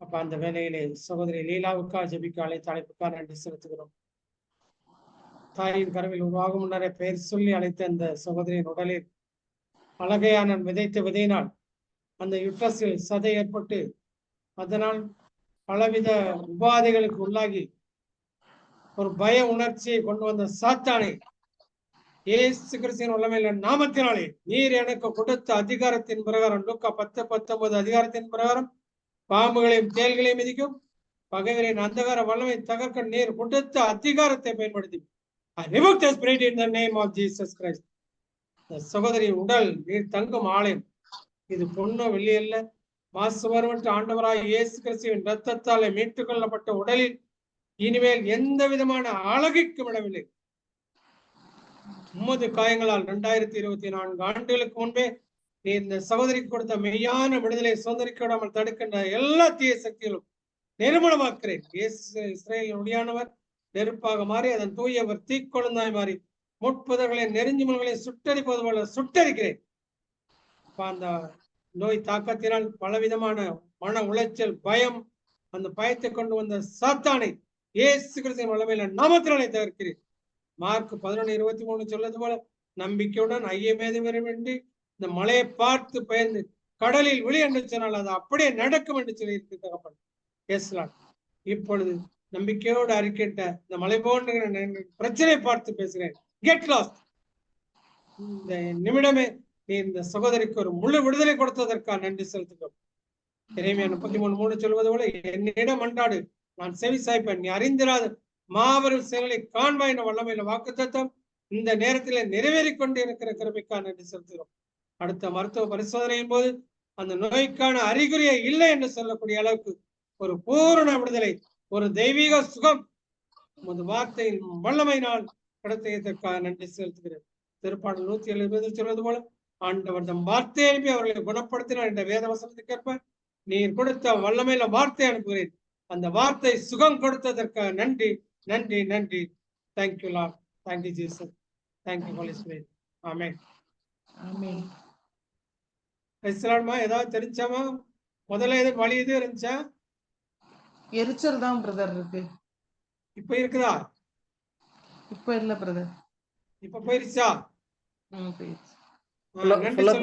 அப்ப அந்த வேலையிலே சகோதரி லீலாவுக்கா ஜெபிக்க தலைப்புக்கா நன்றி செலுத்துகிறோம். தாயின் கருவில் உருவாகும் முன்னரே பெயர் சொல்லி அழைத்த அந்த சகோதரியின் உடலில் அழகையான விதைத்த விதையினால் அந்த யுட்ரஸில் சதை ஏற்பட்டு அதனால் பலவித உபாதைகளுக்கு உள்ளாகி ஒரு பய உணர்ச்சியை கொண்டு வந்த சாத்தானை ஏசு கிறிஸ்தின் உள்ளமையில நாமத்தினாலே நீர் எனக்கு கொடுத்த அதிகாரத்தின் பிரகாரம் லூக்கா பத்து பத்தொன்பது அதிகாரத்தின் பிரகாரம் பாம்புகளையும் தேல்களையும் மிதிக்கும். பகைவரின் அந்தகார வல்லமை தகர்க்க நீர் கொடுத்த அதிகாரத்தை பயன்படுத்தி. சகோதரி உடல் நீர் தங்கும் ஆலயம். இது பொண்ணோ வெள்ளி அல்ல. மாசுவரமற்ற ஆண்டவராய் இயேசு கிறிஸ்துவின் ரத்தத்தாலே மீட்டுக் கொள்ளப்பட்ட உடலில் இனிமேல் எந்த விதமான அழகிக்கும் இடமில்லை உமது காயங்களால் இரண்டாயிரத்தி இருபத்தி நான்கு ஆண்டுகளுக்கு முன்பே நீ இந்த சகோதரிக்கு கொடுத்த மெய்யான விடுதலை சுதந்திரிக்க விடாமல் தடுக்கின்ற எல்லா தீய சக்திகளும் நிர்மூலமாக்கிறேன். இஸ்ரேல் இஸ்ரேலின் நெருப்பாக மாறி அதன் தூயவர் தீக்கொழுந்தாய் மாறி முட்புதர்களை நெருஞ்சி முன்களை சுட்டரிப்பது போல சுட்டரிக்கிறேன். அந்த நோய் தாக்கத்தினால் பலவிதமான மன உளைச்சல் பயம் அந்த பயத்தை கொண்டு வந்த சாத்தானை இயேசு கிறிஸ்துவின் வல்லமையில நாமத்தினாலே தவிர்க்கிறேன். மார்க் பதினொன்று இருபத்தி மூணு சொல்வது போல நம்பிக்கையுடன் ஐயமேதுமின்றி இந்த மலையை பார்த்து பயந்து கடலில் விழி என்று சொன்னால் அது அப்படியே நடக்கும் என்று சொல்லி இருக்கு தகப்பன். பேசலாம். இப்பொழுது நம்பிக்கையோடு அறிக்கிட்ட இந்த மலை போன்ற பிரச்சனையை பார்த்து பேசுகிறேன். கெட் லாஸ்ட் இந்த நிமிடமே நீ இந்த சகோதரிக்கு ஒரு முழு விடுதலை கொடுத்ததற்காக நன்றி செலுத்துகிறோம். இறைமையா முப்பத்தி மூணு மூணு சொல்வது போல என்னிடம் அன்றாடு நான் செவி சாய்ப்பேன். நீ அறிந்திராத மாபெரும் செயலை காண்பாய் என வல்லமையில வாக்குத்தத்தம் இந்த நேரத்திலே நிறைவேறி கொண்டு இருக்கிற கிருபைக்காக நன்றி செலுத்துகிறோம். அடுத்த மருத்துவ பரிசோதனையின் போது அந்த நோய்க்கான அறிகுறியே இல்லை என்று சொல்லக்கூடிய அளவுக்கு ஒரு பூரண விடுதலை ஒரு தெய்வீக சுகம் உமது வார்த்தையின் வல்லமையினால் கிடைத்ததற்காக நன்றி செலுத்துகிறேன். திருப்பாடல் நூத்தி எழுபது சொல்வது போல ஆண்டவர் தம் வார்த்தை அனுப்பி அவர்களை குணப்படுத்தினார் என்ற வேத வசனத்துக்கேற்ப நீர் கொடுத்த வல்லமையில வார்த்தை அனுப்புகிறேன். அந்த வார்த்தை சுகம் கொடுத்ததற்காக நன்றி நன்றி நன்றி. Thank you Lord thank you Jesus thank you Holy Spirit amen amen பேசலாமா ஏதாவது தெரிஞ்சாமா? முதல்ல எது வழி எது இருந்துச்சா? எரிச்சல் தான் பிரதர் இருக்கு. இப்ப இருக்குதா? இப்ப இல்ல பிரதர். இப்ப போயிருச்சா.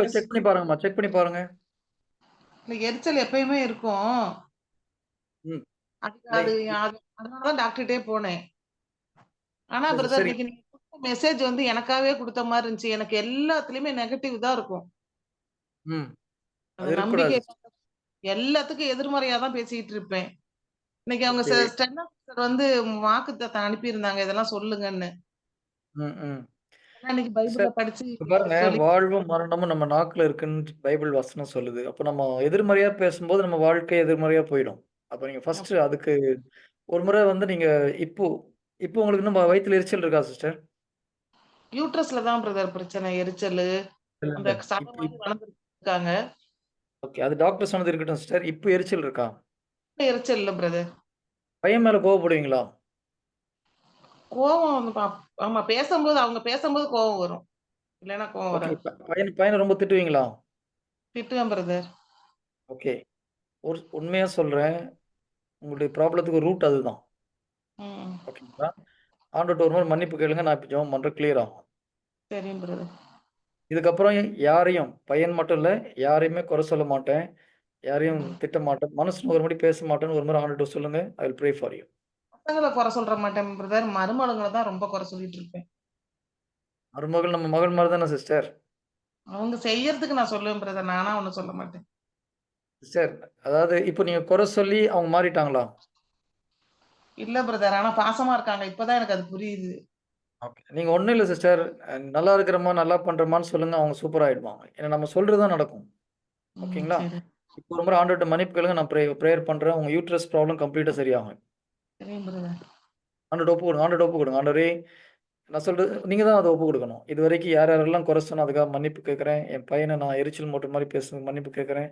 செக் பண்ணி பாருங்கம்மா செக் பண்ணி பாருங்க. இல்ல எரிச்சல் எப்பயுமே இருக்கும். அது அது அது- அதனாலதான் டாக்டர்கிட்டே போனேன். ஆனா பிரதர். இன்னைக்கு மெசேஜ் வந்து எனக்காகவே கொடுத்த மாதிரி இருந்துச்சு. எனக்கு எல்லாத்துலயுமே நெகட்டிவ் தான் இருக்கும். ம். அந்த அது நம்பிக்கை இருக்கக்கூடாது எல்லாத்துக்கும் எதிர்மறையா தான் பேசிட்டு இருப்பேன். இன்னைக்கு அவங்க. ஸ்டெனோகிராஃபர் வந்து வாக்குத்தத்தை அனுப்பியிருந்தாங்க. இதெல்லாம் சொல்லுங்கன்னு. ம் ம். ஆனா இன்னைக்கு பைபிள படிச்சு இப்ப பாருங்க சொல்லி வாழ்வும் மரணமும் நம்ம நாக்குல இருக்குன்னு பைபிள் வசனம் சொல்லுது. அப்ப நம்ம எதிர்மறையா பேசும்போது நம்ம வாழ்க்கை எதிர்மறையா போயிடும். அப்ப நீங்க ஃபர்ஸ்ட் அதுக்கு ஒரு முறை வந்து நீங்க இப்போ இப்போ உங்களுக்கு இன்னும் வயித்துல எரிச்சல் இருக்கா சிஸ்டர் யூட்ரஸ்ல தான் பிரதர் பிரச்சனை எரிச்சல். அந்த சதை மாதிரி வளர்ந்துருக்காங்க ஓகே அது டாக்டர் சொன்னது இருக்கட்டும் சிஸ்டர் இப்போ எரிச்சல் இருக்கா? எரிச்சல் இல்ல பிரதர் பையன் மேல கோவப்படுவீங்களா கோவம் வந்து பா- ஆமா பேசும்போது அவங்க பேசும்போது கோவம் வரும். இல்லைன்னா கோவம் ஓகே வராது. பையன் பையனை ரொம்ப திட்டுவீங்களா? திட்டுவேன் பிரதர் ஓகே ஒரு உண்மையா சொல்றேன். உங்களுடைய ப்ராப்ளத்துக்கு ரூட் அதுதான். ம். ஓகேங்களா ஆண்டோட்ட ஒரு மாதிரி மன்னிப்பு கேளுங்க. நான் இப்போ ஜெபம் பண்றேன். கிளியர் ஆகும். சரிங்க பிரதர் இதுக்கப்புறம் யாரையும் பையன் மட்டும் இல்லை யாரையுமே குறை சொல்ல மாட்டேன். யாரையும். திட்ட மாட்டேன். மனசு ஒரு முறை பேச மாட்டேன்னு ஒரு முறை ஆண்டுட்டு சொல்லுங்க. I will pray for you பசங்களை குறை சொல்ற மாட்டேன் பிரதர் மருமகளுங்களை தான் ரொம்ப குறை சொல்லிட்டு இருப்பேன். மருமகள் நம்ம மகள் மாதிரி தானே சிஸ்டர் அவங்க செய்யறதுக்கு நான் சொல்லுவேன் பிரதர் நானா ஒண்ணும் சொல்ல மாட்டேன். சிஸ்டர் அதாவது இப்போ நீங்க குறை சொல்லி அவங்க மாறிட்டாங்களா? இல்ல பிரதர் ஆனா பாசமா இருக்காங்க. இப்பதான் எனக்கு அது புரியுது. ஓகே. நீங்க ஒன்றும் இல்லை சிஸ்டர். நல்லா இருக்கிறமா நல்லா பண்றமான்னு சொல்லுங்க அவங்க சூப்பர் ஆயிடுவாங்க. ஏன்னா நம்ம சொல்றதுதான் நடக்கும். ம், ஓகேங்களா? சரி. இப்போ ஒரு முறை ஆண்டோட்ட மன்னிப்பு கேளுங்க நான் ப்ரே ப்ரேயர் பண்றேன். உங்க யூட்ரஸ் ப்ராப்ளம் கம்ப்ளீட்டாக சரியாகும். சரிங்க பிரதர் ஆண்டோட ஒப்பு கொடுங்க ஆண்டோட ஒப்பு கொடுங்க. ஆண்டவரே நான் சொல்றது நீங்க தான் அதை ஒப்பு கொடுக்கணும். இது வரைக்கும் யார் யாரெல்லாம் குறை சொன்னோ அதுக்காக மன்னிப்பு கேட்குறேன். என் பையனை நான் எரிச்சல் மூட்டை மாதிரி பேச மன்னிப்பு கேட்குறேன்.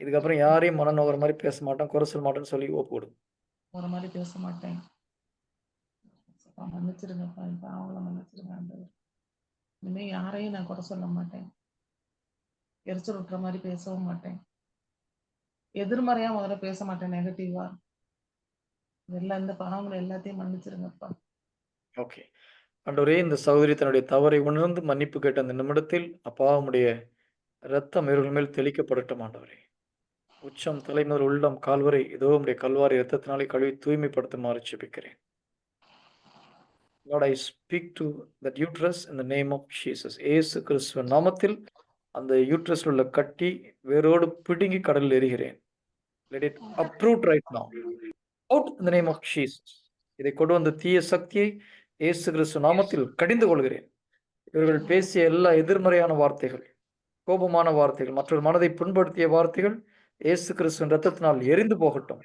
இதுக்கப்புறம் யாரையும் மனநோகிற மாதிரி பேச மாட்டேன் குறை சொல்ல மாட்டேன்னு சொல்லி ஒப்பு கொடுங்க ஒரு மாதிரி பேச மாட்டேன். அப்பா, மன்னிச்சிருங்கப்பா என் பாவங்களை மன்னிச்சிருங்க ஆண்டவர். இனிமே யாரையும் நான் குறை சொல்ல மாட்டேன். எரிச்சல் விட்டுற மாதிரி பேசவும் மாட்டேன். எதிர்மறையா முதல்ல பேச மாட்டேன் நெகட்டிவா எல்லா இந்த பாவங்களை எல்லாத்தையும் மன்னிச்சிருங்கப்பா ஓகே ஆண்டவரே இந்த சகோதரி தன்னுடைய தவறை உணர்ந்து மன்னிப்பு கேட்ட அந்த நிமிடத்தில் அப்பாவுடைய ரத்தம் இவர்கள் மேல் தெளிக்கப்படட்டும் ஆண்டவரே. உச்சம் தலைமுதல் உள்ளம் கால்வரை இதோ உடைய கல்வாரி ரத்தத்தினாலே கழுவி தூய்மைப்படுத்துமாறு செபிக்கிறேன். Lord I speak to that uterus in the name of Jesus ஏசு கிறிஸ்துவ நாமத்தில் அந்த யூட்ரஸில் உள்ள கட்டி வேரோடு பிடுங்கி கடலில் எறிகிறேன் let it uproot right now. Out இந்த நேம் ஆஃப் ஜீசஸ் இதை கொண்டு வந்த தீய சக்தியை ஏசு கிறிஸ்து நாமத்தில் கடிந்து கொள்கிறேன். இவர்கள் பேசிய எல்லா எதிர்மறையான வார்த்தைகள் கோபமான வார்த்தைகள் மற்றொரு மனதை புண்படுத்திய வார்த்தைகள் இயேசு கிறிஸ்துவின் ரத்தத்தினால் எரிந்து போகட்டும்.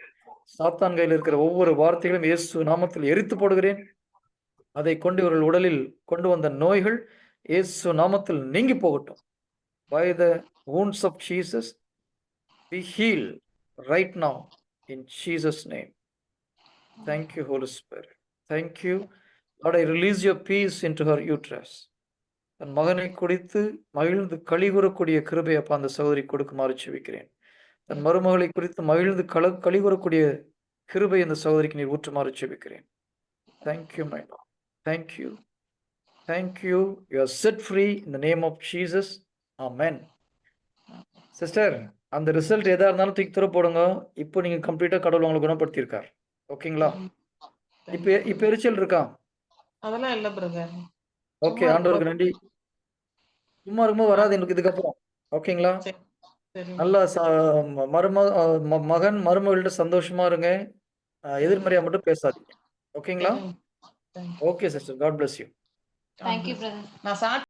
சாத்தான் கையில் இருக்கிற ஒவ்வொரு வார்த்தைகளும் இயேசு நாமத்தில் எரித்து போடுகிறேன். அதை கொண்டு இவர்கள் உடலில் கொண்டு வந்த நோய்கள் இயேசு நாமத்தில் நீங்கி போகட்டும். By the wounds of Jesus be healed right now in Jesus name. Thank you Holy Spirit. Thank you. Lord I release your peace into her uterus. தன் மகனை குடித்து மகிழ்ந்து கழிவுறக்கூடிய கிருபை அப்பா அந்த சகோதரி கொடுக்குமாறு செவிக்கிறேன் தன் மருமகளை குறித்து மகிழ்ந்து கள கழிவுறக்கூடிய கிருபை அந்த சகோதரிக்கு நீர் ஊற்றுமாறு செவிக்கிறேன் thank you my thank you thank you you are set free in the name of Jesus amen sister அந்த ரிசல்ட் எதா இருந்தாலும் தூக்கி தூர போடுங்க. இப்போ நீங்க கம்ப்ளீட்டா கடவுள் உங்களை குணப்படுத்தியிருக்கார். ஓகேங்களா? இப்போ இப்போ எரிச்சல் இருக்கா? அதெல்லாம் இல்ல பிரதர் ஓகே ஆண்டவருக்கு நன்றி. சும்மா இருக்கும்போது வராது எனக்கு இதுக்கப்புறம். ஓகேங்களா? நல்லா மரும மகன் மருமகள்கிட்ட சந்தோஷமா இருங்க. எதிர்மறையா மட்டும் பேசாதீங்க. ஓகேங்களா? Okay, sister. God bless you. Thank you, brother. Now,